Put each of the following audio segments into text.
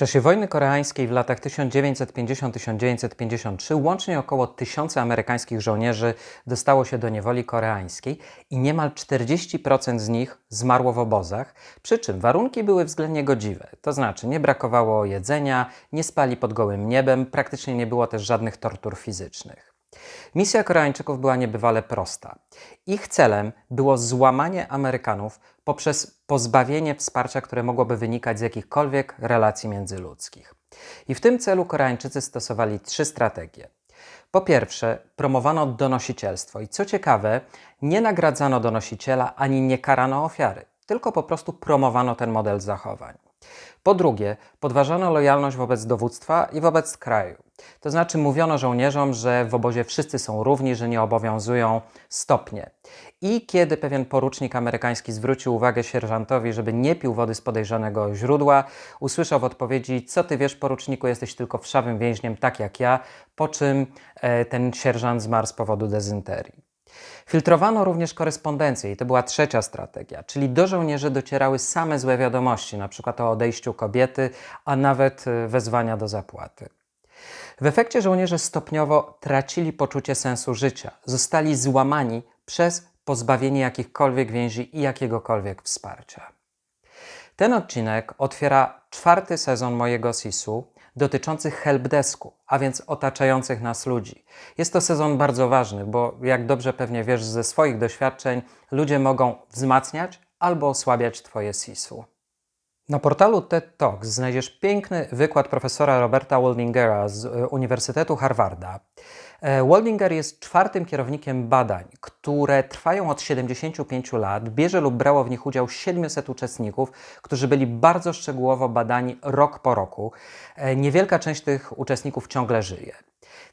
czasie wojny koreańskiej w latach 1950-1953 łącznie około tysiąca amerykańskich żołnierzy dostało się do niewoli koreańskiej i niemal 40% z nich zmarło w obozach, przy czym warunki były względnie godziwe, to znaczy nie brakowało jedzenia, nie spali pod gołym niebem, praktycznie nie było też żadnych tortur fizycznych. Misja Koreańczyków była niebywale prosta. Ich celem było złamanie Amerykanów poprzez pozbawienie wsparcia, które mogłoby wynikać z jakichkolwiek relacji międzyludzkich. I w tym celu Koreańczycy stosowali trzy strategie. Po pierwsze, promowano donosicielstwo i co ciekawe, nie nagradzano donosiciela ani nie karano ofiary, tylko po prostu promowano ten model zachowań. Po drugie, podważano lojalność wobec dowództwa i wobec kraju. To znaczy mówiono żołnierzom, że w obozie wszyscy są równi, że nie obowiązują stopnie. I kiedy pewien porucznik amerykański zwrócił uwagę sierżantowi, żeby nie pił wody z podejrzanego źródła, usłyszał w odpowiedzi: Co ty wiesz, poruczniku, jesteś tylko wszawym więźniem, tak jak ja, po czym e, ten sierżant zmarł z powodu dezynterii. Filtrowano również korespondencję i to była trzecia strategia, czyli do żołnierzy docierały same złe wiadomości, przykład o odejściu kobiety, a nawet e, wezwania do zapłaty. W efekcie żołnierze stopniowo tracili poczucie sensu życia, zostali złamani przez pozbawienie jakichkolwiek więzi i jakiegokolwiek wsparcia. Ten odcinek otwiera czwarty sezon mojego SIS-u dotyczący helpdesku, a więc otaczających nas ludzi. Jest to sezon bardzo ważny, bo jak dobrze pewnie wiesz ze swoich doświadczeń, ludzie mogą wzmacniać albo osłabiać Twoje SIS-u. Na portalu TED Talks znajdziesz piękny wykład profesora Roberta Waldingera z e, Uniwersytetu Harvarda. E, Waldinger jest czwartym kierownikiem badań, które trwają od 75 lat. Bierze lub brało w nich udział 700 uczestników, którzy byli bardzo szczegółowo badani rok po roku. E, Niewielka część tych uczestników ciągle żyje.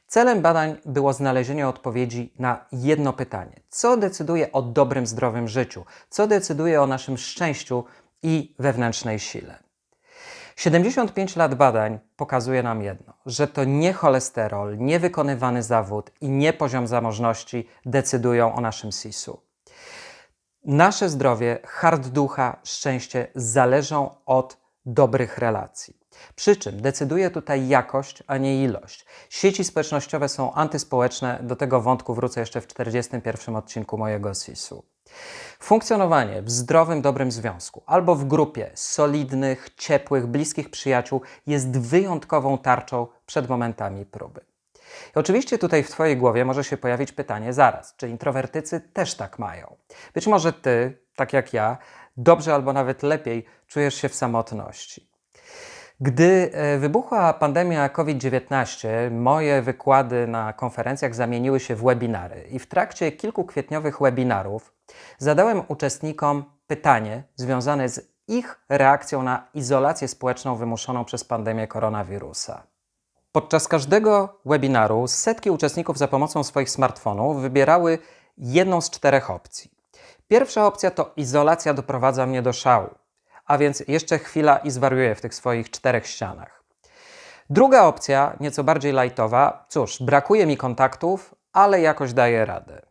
Celem badań było znalezienie odpowiedzi na jedno pytanie: co decyduje o dobrym, zdrowym życiu? Co decyduje o naszym szczęściu i wewnętrznej sile? 75 lat badań pokazuje nam jedno, że to nie cholesterol, nie wykonywany zawód i nie poziom zamożności decydują o naszym SIS-u. Nasze zdrowie, hart ducha, szczęście zależą od dobrych relacji. Przy czym decyduje tutaj jakość, a nie ilość. Sieci społecznościowe są antyspołeczne, do tego wątku wrócę jeszcze w 41 odcinku mojego SIS-u. Funkcjonowanie w zdrowym, dobrym związku albo w grupie solidnych, ciepłych, bliskich przyjaciół jest wyjątkową tarczą przed momentami próby. I oczywiście tutaj w Twojej głowie może się pojawić pytanie zaraz, czy introwertycy też tak mają? Być może Ty, tak jak ja, dobrze albo nawet lepiej czujesz się w samotności. Gdy e, wybuchła pandemia COVID-19, moje wykłady na konferencjach zamieniły się w webinary i w trakcie kilku kwietniowych webinarów zadałem uczestnikom pytanie związane z ich reakcją na izolację społeczną wymuszoną przez pandemię koronawirusa. Podczas każdego webinaru setki uczestników za pomocą swoich smartfonów wybierały jedną z czterech opcji. Pierwsza opcja to izolacja doprowadza mnie do szału, a więc jeszcze chwila i zwariuję w tych swoich czterech ścianach. Druga opcja, nieco bardziej lightowa, cóż, brakuje mi kontaktów, ale jakoś daję radę.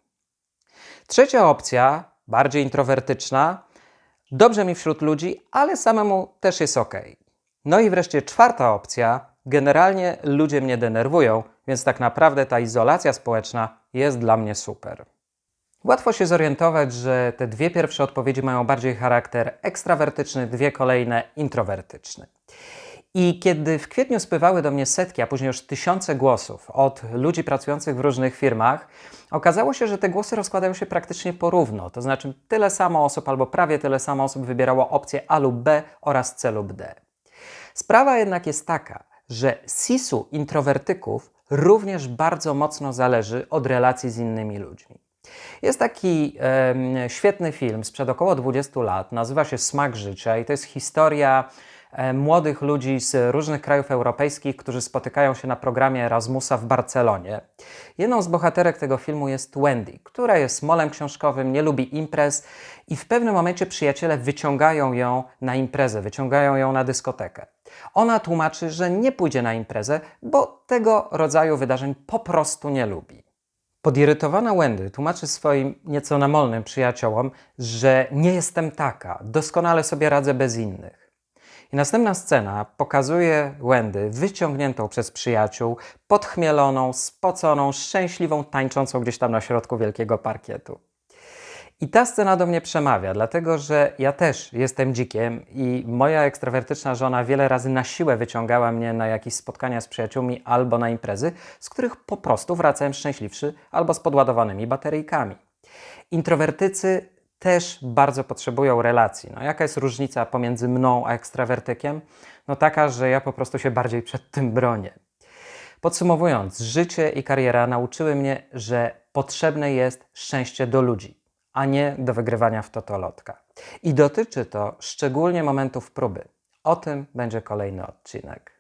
Trzecia opcja, bardziej introwertyczna, dobrze mi wśród ludzi, ale samemu też jest ok. No i wreszcie czwarta opcja, generalnie ludzie mnie denerwują, więc tak naprawdę ta izolacja społeczna jest dla mnie super. Łatwo się zorientować, że te dwie pierwsze odpowiedzi mają bardziej charakter ekstrawertyczny, dwie kolejne introwertyczny. I kiedy w kwietniu spływały do mnie setki, a później już tysiące głosów od ludzi pracujących w różnych firmach, okazało się, że te głosy rozkładają się praktycznie porówno. To znaczy tyle samo osób albo prawie tyle samo osób wybierało opcję A lub B oraz C lub D. Sprawa jednak jest taka, że sisu introwertyków również bardzo mocno zależy od relacji z innymi ludźmi. Jest taki e, świetny film sprzed około 20 lat, nazywa się Smak Życia i to jest historia e, młodych ludzi z różnych krajów europejskich, którzy spotykają się na programie Erasmusa w Barcelonie. Jedną z bohaterek tego filmu jest Wendy, która jest molem książkowym, nie lubi imprez i w pewnym momencie przyjaciele wyciągają ją na imprezę, wyciągają ją na dyskotekę. Ona tłumaczy, że nie pójdzie na imprezę, bo tego rodzaju wydarzeń po prostu nie lubi. Podirytowana Wendy tłumaczy swoim nieco namolnym przyjaciołom, że nie jestem taka, doskonale sobie radzę bez innych. I następna scena pokazuje Wendy wyciągniętą przez przyjaciół, podchmieloną, spoconą, szczęśliwą, tańczącą gdzieś tam na środku wielkiego parkietu. I ta scena do mnie przemawia, dlatego że ja też jestem dzikiem i moja ekstrawertyczna żona wiele razy na siłę wyciągała mnie na jakieś spotkania z przyjaciółmi albo na imprezy, z których po prostu wracałem szczęśliwszy albo z podładowanymi bateryjkami. Introwertycy też bardzo potrzebują relacji. No, jaka jest różnica pomiędzy mną a ekstrawertykiem? No taka, że ja po prostu się bardziej przed tym bronię. Podsumowując, życie i kariera nauczyły mnie, że potrzebne jest szczęście do ludzi, a nie do wygrywania w totolotka. I dotyczy to szczególnie momentów próby. O tym będzie kolejny odcinek.